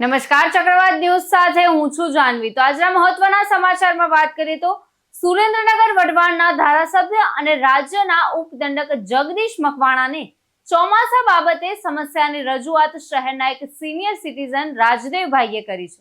નમસ્કાર, ચક્રવાત ન્યૂઝ સાથે હું છું જાનવી. તો આજના મહત્વના સમાચારમાં વાત કરીએ તો સુરેન્દ્રનગર વઢવાણના ધારાસભ્ય અને રાજ્યના ઉપદંડક જગદીશ મકવાણાને ચોમાસા બાબતે સમસ્યાની રજૂઆત શહેરના એક સિનિયર સિટીઝન રાજદેવભાઈએ કરી છે.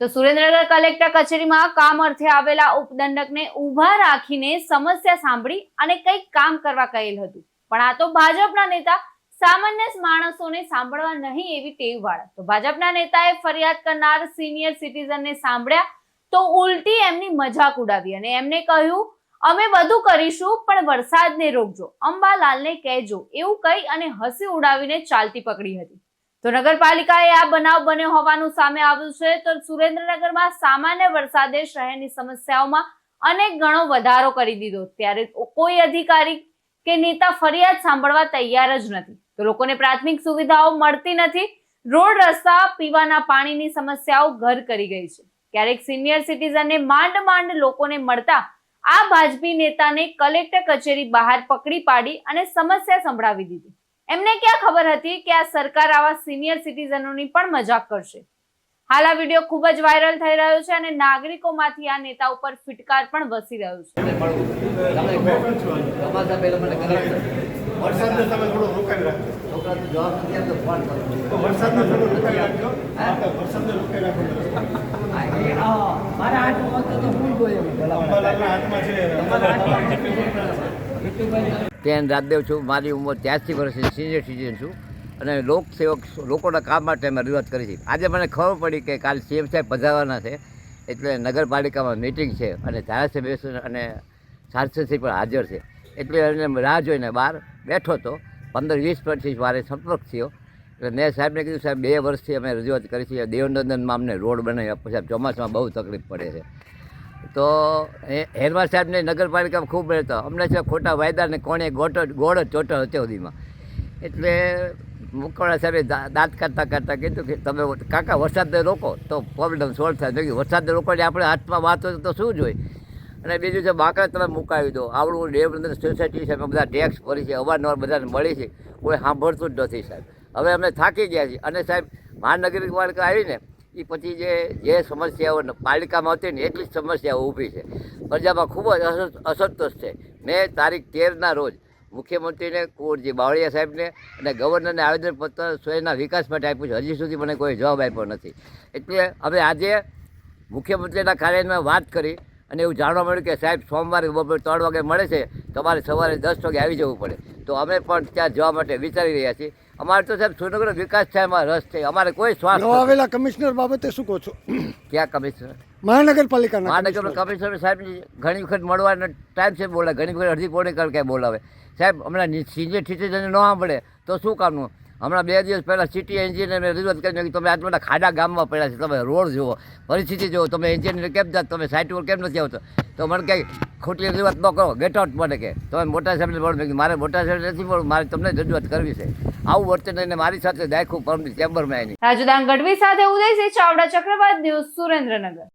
તો સુરેન્દ્રનગર કલેક્ટર કચેરીમાં કામ અર્થે આવેલા ઉપદંડકને ઊભા રાખીને સમસ્યા સાંભળી અને કંઈક કામ કરવા કહેલ હતું. પણ આ તો ભાજપના નેતા સામાન્ય માણસોને સાંભળવા નહીં એવી ટેવ વાળા. તો ભાજપના નેતાએ ફરિયાદ કરનાર સિનિયર સિટીઝનને સાંભળ્યા તો ઉલટી એમની મજાક ઉડાવી અને એમને કહ્યું, અમે બધું કરીશું, પણ વરસાદને રોકજો. અંબાલાલને કહેજો. એવું કહી અને હસી ઉડાવીને ચાલતી પકડી હતી. તો નગરપાલિકાએ આ બનાવ બન્યો હોવાનું સામે આવ્યું છે. તો સુરેન્દ્રનગરમાં સામાન્ય વરસાદે શહેરની સમસ્યાઓમાં અનેક ગણો વધારો કરી દીધો. ત્યારે કોઈ અધિકારી કે નેતા ફરિયાદ સાંભળવા તૈયાર જ નથી. તો લોકોને પ્રાથમિક સુવિધાઓ મળતી નથી. રોડ રસ્તા, પીવાના પાણીની સમસ્યાઓ ઘર કરી ગઈ છે. ક્યારેક સિનિયર સિટીઝનને માંડ માંડ લોકોને મળતા આ ભાજપી નેતાને કલેક્ટર કચેરી બહાર પકડી પાડી અને સમસ્યા સંભળાવી દીધી. એમને ક્યાં ખબર હતી કે આ સરકાર આવા સિનિયર સિટીઝનોની પણ મજાક કરશે? હાલ આ વીડિયો ખૂબ જ વાયરલ થઈ રહ્યો છે અને નાગરિકોમાંથી આ નેતા ઉપર ફિટકાર પણ વસી રહ્યો છે. વરસાદને તમે થોડો રોકાઈ રાખજો. છોકરાથી જવાબ નથી આપતો ફોન કરો. તો વરસાદને થોડો રોકાઈ રાખજો. આપણે વરસાદને રોકાઈ રાખો મારા હાથમાં તો હું બોલ્યો અંબાલાલના હાથમાં છે. કેન રાજદેવ છું મારી ઉંમર ત્યાંસી વર્ષની સિનિયર સિટીઝન છું. અને લોકસેવક લોકોના કામ માટે મેં રજૂઆત કરી છે. આજે મને ખબર પડી કે કાલ સીએમ સાહેબ પધારવાના છે એટલે નગરપાલિકામાં મિટિંગ છે અને ધારાસભ્ય અને સાંસદશ્રી પણ હાજર છે. એટલે એને રાહ જોઈને બહાર બેઠો હતો. પંદર વીસ પચીસ મારે સંપર્ક થયો. એટલે મેં સાહેબને કીધું, સાહેબ, બે વર્ષથી અમે રજૂઆત કરી છે. દેવનંદનમાં અમને રોડ બનાવી આપો સાહેબ ચોમાસામાં બહુ તકલીફ પડે છે. તો હેરવા સાહેબને નગરપાલિકામાં ખૂબ રહેતો. અમને છે ખોટા વાયદાને કોણે ગોટો, ગોળ ચોટો હતો સુધીમાં એટલે મુકવાણા સાહેબે દાંત કાઢતા કાઢતા કીધું કે, તમે કાકા, વરસાદને રોકો. તો પ્રોબ્લેમ સોલ્વ થાય. વરસાદને રોકો એટલે આપણે હાથમાં વાત હોય તો શું જોઈએ? અને બીજું છે બાકડા તમે મુકાવી દો. આવડું દેવનંદન સોસાયટી છે અમે બધા ટેક્સ ભરી છે, અવારનવાર બધાને મળી છે. કોઈ સાંભળતું જ નથી સાહેબ. હવે અમે થાકી ગયા છીએ. અને સાહેબ મહાનગરપાલિકા આવીને એ પછી જે જે સમસ્યાઓ પાલિકામાં હતી ને, એટલી જ સમસ્યાઓ ઊભી છે. પ્રજામાં ખૂબ જ અસંત- અસંતોષ છે. મેં તારીખ તેરના રોજ મુખ્યમંત્રીને, કુંવરજી બાવળિયા સાહેબને અને ગવર્નરને આવેદનપત્ર શહેરના વિકાસ માટે આપ્યું છે. હજી સુધી મને કોઈ જવાબ આપ્યો નથી. એટલે હવે આજે મુખ્યમંત્રીના કાર્યાલયમાં વાત કરી. અને એવું જાણવા મળ્યું કે સાહેબ સોમવારે બપોર ત્રણ વાગે મળે છે તમારે સવારે દસ વાગે આવી જવું પડે. તો અમે પણ ત્યાં જવા માટે વિચારી રહ્યા છીએ. અમારે તો સાહેબ સુરનગરનો વિકાસ થાય એમાં રસ છે અમારે કોઈ શ્વાસ આવેલા કમિશનર બાબતે શું કહો છો? ક્યાં કમિશનર? મહાનગરપાલિકા મહાનગર કમિશનર. સાહેબ ઘણી વખત મળવાનો ટાઈમ છે બોલાવે ઘણી વખત અડધી પોણી કલાકે બોલાવે. સાહેબ હમણાં સિનિયર સિટીઝન ન સાંભળે તો શું કામનું? હમણાં બે દિવસ પહેલાં સિટી એન્જિનિયરને રજૂઆત કરી તમે આટલા બધા ખાડા ગામમાં પડ્યા છે, તમે રોડ જુઓ, પરિસ્થિતિ જુઓ, તમે એન્જિનિયર કેમ જાત, તમે સાઇટ ઉપર કેમ નથી આવતો? તો મને કંઈ ખોટી રજૂઆત ન કરો ગેટ આઉટ મને કે તમે મોટા સાહેબને મેં મારે મોટા સાહેબ નથી બોલવું મારે તમને રજૂઆત કરવી છે. આવું વર્તન એને મારી સાથે દાખવું પરમની ચેમ્બરમાં એની રાજુદાન ગઢવી સાથે ઉદયસિંહ ચાવડા ચક્રવાત ન્યૂઝ સુરેન્દ્રનગર.